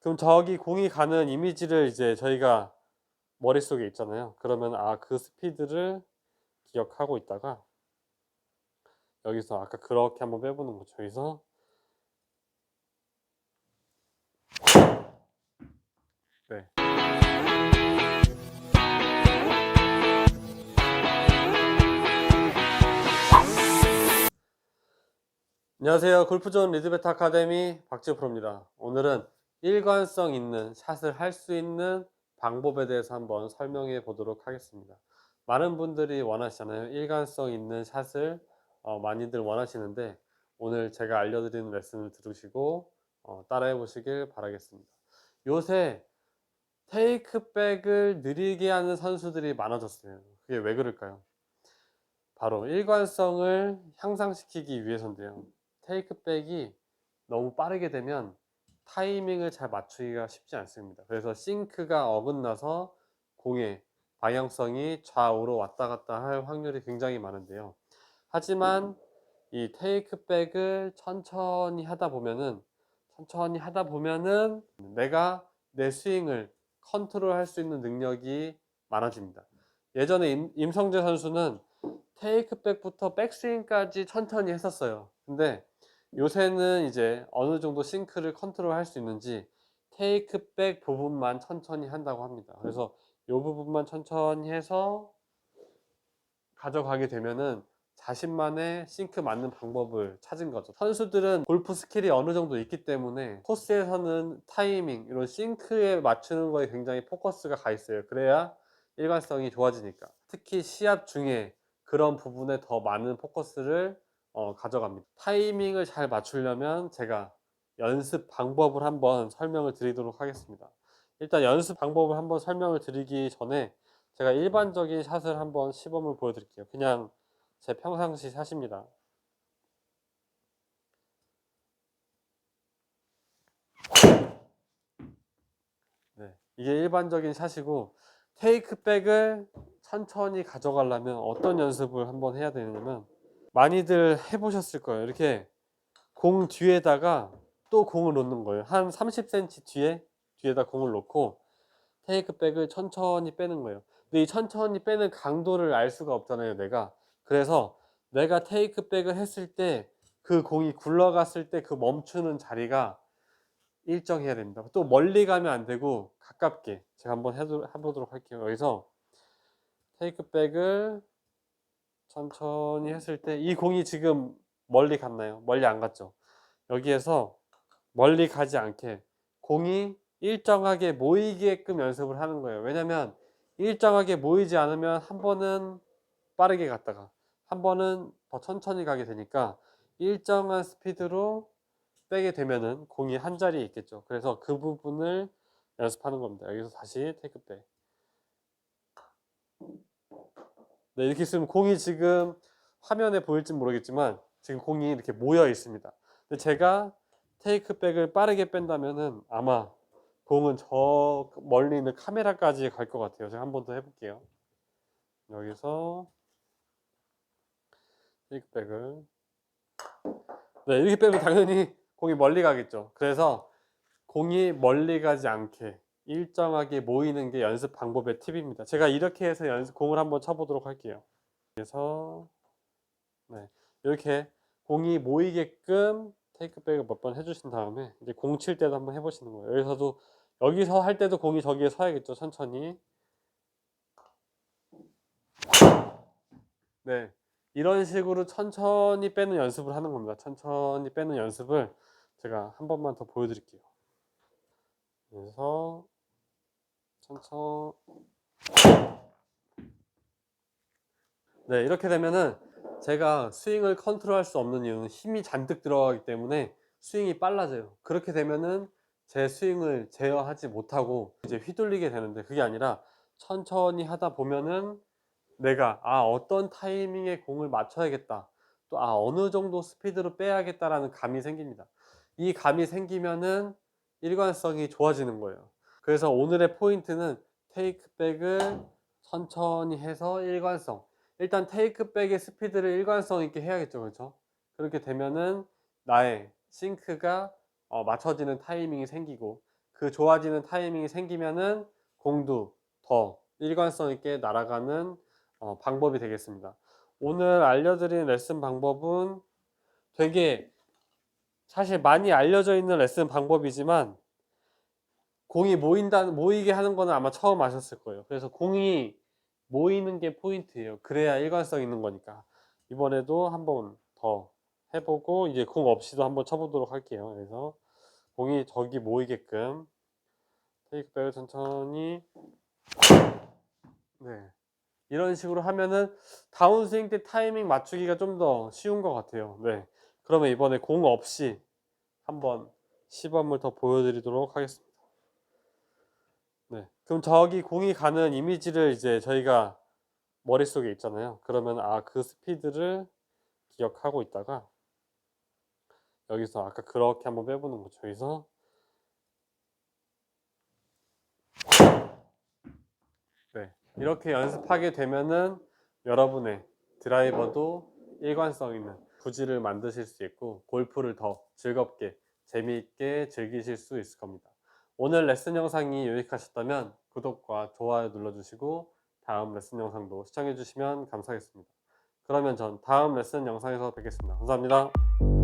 그럼 저기 공이 가는 이미지를 이제 저희가 머릿속에 있잖아요. 그러면 아, 그 스피드를 기억하고 있다가 여기서 아까 그렇게 한번 빼보는 거죠. 여기서 네. 안녕하세요. 골프존 리드베트 아카데미 박지호 프로입니다. 오늘은 일관성 있는 샷을 할 수 있는 방법에 대해서 한번 설명해 보도록 하겠습니다. 많은 분들이 원하시잖아요. 일관성 있는 샷을 어, 많이들 원하시는데 오늘 제가 알려드리는 레슨을 들으시고 어, 따라해 보시길 바라겠습니다. 요새 테이크백을 느리게 하는 선수들이 많아졌어요. 그게 왜 그럴까요? 바로 일관성을 향상시키기 위해서인데요. 테이크백이 너무 빠르게 되면 타이밍을 잘 맞추기가 쉽지 않습니다. 그래서 싱크가 어긋나서 공의 방향성이 좌우로 왔다 갔다 할 확률이 굉장히 많은데요. 하지만 이 테이크백을 천천히 하다 보면은 천천히 하다 보면은 내가 내 스윙을 컨트롤 할 수 있는 능력이 많아집니다. 예전에 임, 임성재 선수는 테이크백부터 백스윙까지 천천히 했었어요. 근데 요새는 이제 어느 정도 싱크를 컨트롤 할 수 있는지 테이크백 부분만 천천히 한다고 합니다. 그래서 이 부분만 천천히 해서 가져가게 되면은 자신만의 싱크 맞는 방법을 찾은 거죠. 선수들은 골프 스킬이 어느 정도 있기 때문에 코스에서는 타이밍, 이런 싱크에 맞추는 거에 굉장히 포커스가 가 있어요. 그래야 일관성이 좋아지니까. 특히 시합 중에 그런 부분에 더 많은 포커스를 어, 가져갑니다. 타이밍을 잘 맞추려면 제가 연습 방법을 한번 설명을 드리도록 하겠습니다. 일단 연습 방법을 한번 설명을 드리기 전에 제가 일반적인 샷을 한번 시범을 보여드릴게요. 그냥 제 평상시 샷입니다. 네, 이게 일반적인 샷이고 테이크백을 천천히 가져가려면 어떤 연습을 한번 해야 되냐면 많이들 해보셨을 거예요. 이렇게 공 뒤에다가 또 공을 놓는 거예요. 한 30cm 뒤에 뒤에다 공을 놓고 테이크백을 천천히 빼는 거예요. 근데 이 천천히 빼는 강도를 알 수가 없잖아요, 내가. 그래서 내가 테이크백을 했을 때 그 공이 굴러갔을 때 그 멈추는 자리가 일정해야 됩니다. 또 멀리 가면 안 되고 가깝게 제가 한번 해보도록 할게요. 여기서 테이크백을 천천히 했을 때 이 공이 지금 멀리 갔나요? 멀리 안 갔죠. 여기에서 멀리 가지 않게 공이 일정하게 모이게끔 연습을 하는 거예요. 왜냐면 일정하게 모이지 않으면 한 번은 빠르게 갔다가 한 번은 더 천천히 가게 되니까 일정한 스피드로 빼게 되면은 공이 한 자리에 있겠죠. 그래서 그 부분을 연습하는 겁니다. 여기서 다시 테이크백. 네, 이렇게 있으면 공이 지금 화면에 보일지 모르겠지만 지금 공이 이렇게 모여 있습니다. 근데 제가 테이크백을 빠르게 뺀다면은 아마 공은 저 멀리 있는 카메라까지 갈 것 같아요. 제가 한 번 더 해볼게요. 여기서 테이크백을 네, 이렇게 빼면 당연히 공이 멀리 가겠죠. 그래서 공이 멀리 가지 않게 일정하게 모이는 게 연습 방법의 팁입니다. 제가 이렇게 해서 연습 공을 한번 쳐보도록 할게요. 그래서 네, 이렇게 공이 모이게끔 테이크백을 몇 번 해주신 다음에 이제 공 칠 때도 한번 해보시는 거예요. 여기서도 여기서 할 때도 공이 저기에 서야겠죠. 천천히. 네, 이런 식으로 천천히 빼는 연습을 하는 겁니다. 천천히 빼는 연습을 제가 한 번만 더 보여드릴게요. 그래서 천천 네 이렇게 되면은 제가 스윙을 컨트롤할 수 없는 이유는 힘이 잔뜩 들어가기 때문에 스윙이 빨라져요. 그렇게 되면은 제 스윙을 제어하지 못하고 이제 휘둘리게 되는데 그게 아니라 천천히 하다 보면은 내가 아 어떤 타이밍에 공을 맞춰야겠다. 또 아 어느 정도 스피드로 빼야겠다라는 감이 생깁니다. 이 감이 생기면은 일관성이 좋아지는 거예요. 그래서 오늘의 포인트는 테이크백을 천천히 해서 일관성. 일단 테이크백의 스피드를 일관성 있게 해야겠죠. 그렇죠? 그렇게 되면은 나의 싱크가 어, 맞춰지는 타이밍이 생기고 그 좋아지는 타이밍이 생기면은 공도 더 일관성 있게 날아가는 어, 방법이 되겠습니다. 오늘 알려드린 레슨 방법은 되게 사실 많이 알려져 있는 레슨 방법이지만 공이 모인다 모이게 하는 거는 아마 처음 아셨을 거예요. 그래서 공이 모이는 게 포인트예요. 그래야 일관성 있는 거니까 이번에도 한번 더 해보고 이제 공 없이도 한번 쳐보도록 할게요. 그래서 공이 저기 모이게끔 테이크백을 천천히 네 이런 식으로 하면은 다운스윙 때 타이밍 맞추기가 좀 더 쉬운 것 같아요. 네 그러면 이번에 공 없이 한번 시범을 더 보여드리도록 하겠습니다. 네 그럼 저기 공이 가는 이미지를 이제 저희가 머릿속에 있잖아요. 그러면 아 그 스피드를 기억하고 있다가 여기서 아까 그렇게 한번 빼보는 거죠. 여기서 네 이렇게 연습하게 되면은 여러분의 드라이버도 일관성 있는 부지를 만드실 수 있고 골프를 더 즐겁게 재미있게 즐기실 수 있을 겁니다. 오늘 레슨 영상이 유익하셨다면 구독과 좋아요 눌러주시고 다음 레슨 영상도 시청해 주시면 감사하겠습니다. 그러면 전 다음 레슨 영상에서 뵙겠습니다. 감사합니다.